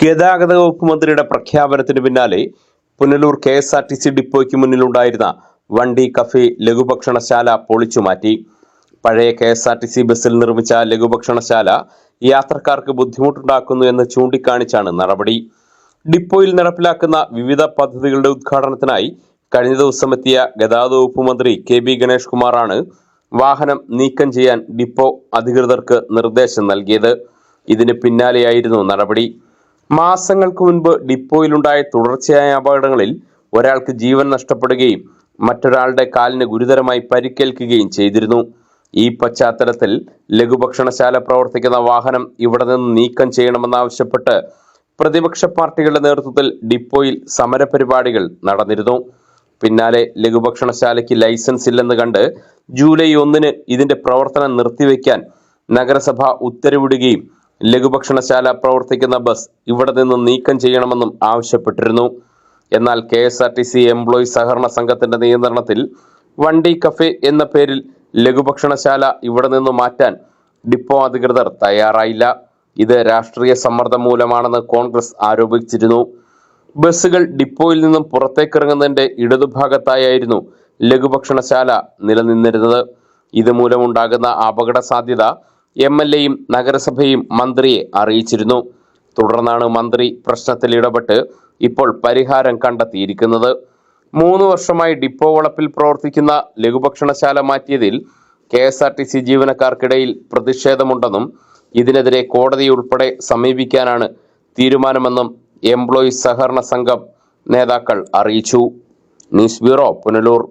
ഗതാഗത വകുപ്പ് മന്ത്രിയുടെ പ്രഖ്യാപനത്തിന് പിന്നാലെ Punalur K S R T C ഡിപ്പോയ്ക്ക് മുന്നിലുണ്ടായിരുന്ന വണ്ടി കഫേ ലഘുഭക്ഷണശാല പൊളിച്ചുമാറ്റി പഴയ K S R T C ബസ്സിൽ നിർമ്മിച്ച ലഘുഭക്ഷണശാല യാത്രക്കാർക്ക് ബുദ്ധിമുട്ടുണ്ടാക്കുന്നു എന്ന് ചൂണ്ടിക്കാണിച്ചാണ് നടപടി. ഡിപ്പോയിൽ നടപ്പിലാക്കുന്ന വിവിധ പദ്ധതികളുടെ ഉദ്ഘാടനത്തിനായി കഴിഞ്ഞ ദിവസം എത്തിയ ഗതാഗത വകുപ്പ് മന്ത്രി കെ ബി ഗണേഷ് കുമാറാണ് വാഹനം നീക്കം ചെയ്യാൻ ഡിപ്പോ അധികൃതർക്ക് നിർദ്ദേശം നൽകിയത്. ഇതിന് പിന്നാലെയായിരുന്നു നടപടി. മാസങ്ങൾക്ക് മുൻപ് ഡിപ്പോയിലുണ്ടായ തുടർച്ചയായ അപകടങ്ങളിൽ ഒരാൾക്ക് ജീവൻ നഷ്ടപ്പെടുകയും മറ്റൊരാളുടെ കാലിന് ഗുരുതരമായി പരിക്കേൽക്കുകയും ചെയ്തിരുന്നു. ഈ പശ്ചാത്തലത്തിൽ ലഘുഭക്ഷണശാല പ്രവർത്തിക്കുന്ന വാഹനം ഇവിടെ നിന്ന് നീക്കം ചെയ്യണമെന്നാവശ്യപ്പെട്ട് പ്രതിപക്ഷ പാർട്ടികളുടെ നേതൃത്വത്തിൽ ഡിപ്പോയിൽ സമരപരിപാടികൾ നടന്നിരുന്നു. പിന്നാലെ ലഘുഭക്ഷണശാലയ്ക്ക് ലൈസൻസ് ഇല്ലെന്ന് കണ്ട് ജൂലൈ ഒന്നിന് ഇതിന്റെ പ്രവർത്തനം നിർത്തിവെക്കാൻ നഗരസഭ ഉത്തരവിടുകയും ലഘുഭക്ഷണശാല പ്രവർത്തിക്കുന്ന ബസ് ഇവിടെ നിന്ന് നീക്കം ചെയ്യണമെന്നും ആവശ്യപ്പെട്ടിരുന്നു. എന്നാൽ K S R T C employee സഹകരണ സംഘത്തിന്റെ നിയന്ത്രണത്തിൽ വണ്ടി കഫേ എന്ന പേരിൽ ലഘുഭക്ഷണശാല ഇവിടെ നിന്ന് മാറ്റാൻ ഡിപ്പോ അധികൃതർ തയ്യാറായില്ല. ഇത് രാഷ്ട്രീയ സമ്മർദ്ദം മൂലമാണെന്ന് കോൺഗ്രസ് ആരോപിച്ചിരുന്നു. ബസ്സുകൾ ഡിപ്പോയിൽ നിന്നും പുറത്തേക്കിറങ്ങുന്നതിന്റെ ഇടതുഭാഗത്തായായിരുന്നു ലഘുഭക്ഷണശാല നിലനിന്നിരുന്നത്. ഇതുമൂലമുണ്ടാകുന്ന അപകട സാധ്യത എം എൽ എയും നഗരസഭയും മന്ത്രിയെ അറിയിച്ചിരുന്നു. തുടർന്നാണ് മന്ത്രി പ്രശ്നത്തിൽ ഇടപെട്ട് ഇപ്പോൾ പരിഹാരം കണ്ടെത്തിയിരിക്കുന്നത്. മൂന്ന് വർഷമായി ഡിപ്പോ വളപ്പിൽ പ്രവർത്തിക്കുന്ന ലഘുഭക്ഷണശാല മാറ്റിയതിൽ K S R T C ജീവനക്കാർക്കിടയിൽ പ്രതിഷേധമുണ്ടെന്നും ഇതിനെതിരെ കോടതി ഉൾപ്പെടെ സമീപിക്കാനാണ് തീരുമാനമെന്നും എംപ്ലോയീസ് സഹകരണ സംഘം നേതാക്കൾ അറിയിച്ചു. News bureau Punalur.